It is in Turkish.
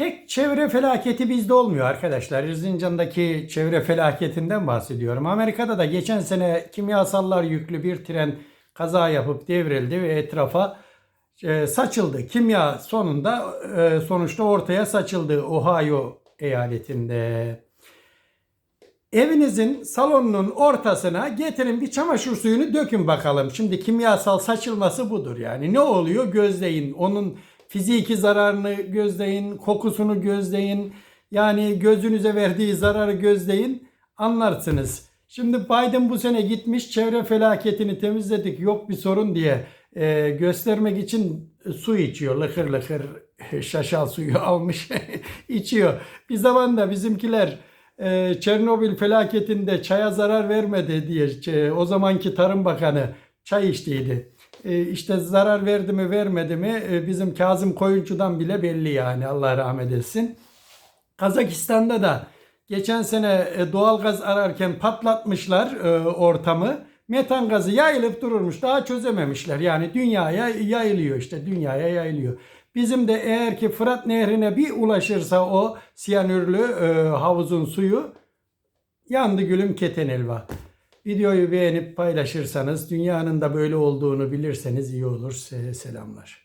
Tek çevre felaketi bizde olmuyor arkadaşlar. Erzincan'daki çevre felaketinden bahsediyorum. Amerika'da da geçen sene kimyasallar yüklü bir tren kaza yapıp devrildi ve etrafa e, saçıldı. Kimya sonunda e, sonuçta ortaya saçıldı Ohio eyaletinde. Evinizin salonunun ortasına getirin bir çamaşır suyunu dökün bakalım. Şimdi kimyasal saçılması budur yani. Ne oluyor gözleyin. Onun fiziki zararını gözleyin, kokusunu gözleyin. Yani gözünüze verdiği zararı gözleyin anlarsınız. Şimdi Biden bu sene gitmiş çevre felaketini temizledik yok bir sorun diye e, göstermek için su içiyor lıkır lıkır şaşal suyu almış içiyor. Bir zaman da bizimkiler e, Çernobil felaketinde çaya zarar vermedi diye e, o zamanki Tarım Bakanı çay içtiydi. E, işte zarar verdi mi vermedi mi e, bizim Kazım Koyuncu'dan bile belli yani Allah rahmet etsin. Kazakistan'da da geçen sene e, doğalgaz ararken patlatmışlar ortamı. Metan gazı yayılıp dururmuş. Daha çözememişler. Yani dünyaya yayılıyor işte. Dünyaya yayılıyor. Bizim de eğer ki Fırat Nehri'ne bir ulaşırsa o siyanürlü havuzun suyu yandı gülüm keten elva. Videoyu beğenip paylaşırsanız dünyanın da böyle olduğunu bilirseniz iyi olur. Se- Selamlar.